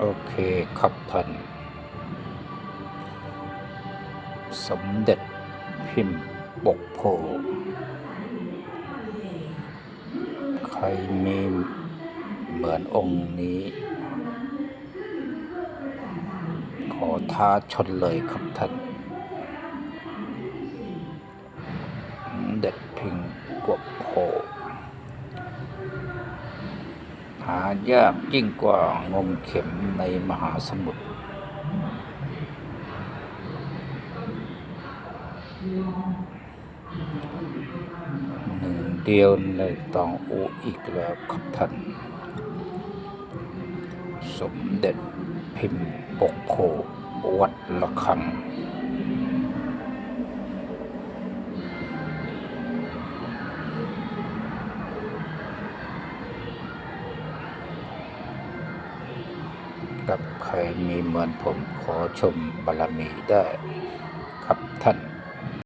โอเคครับท่านสมเด็จพิมพ์ปกโพใครมีเหมือนองค์นี้ ขอท้าชนเลยครับท่านสมเด็จพิมพ์ปกโพ หายากยิ่งกว่างมเข็มในมหาสมุทรหนึ่งเดียวในตองอูอีกแล้วครับท่าน สมเด็จพิมพ์ปกโพวัดละคัง กับใครมีเหมือนผมขอชมบารมีได้ครับท่าน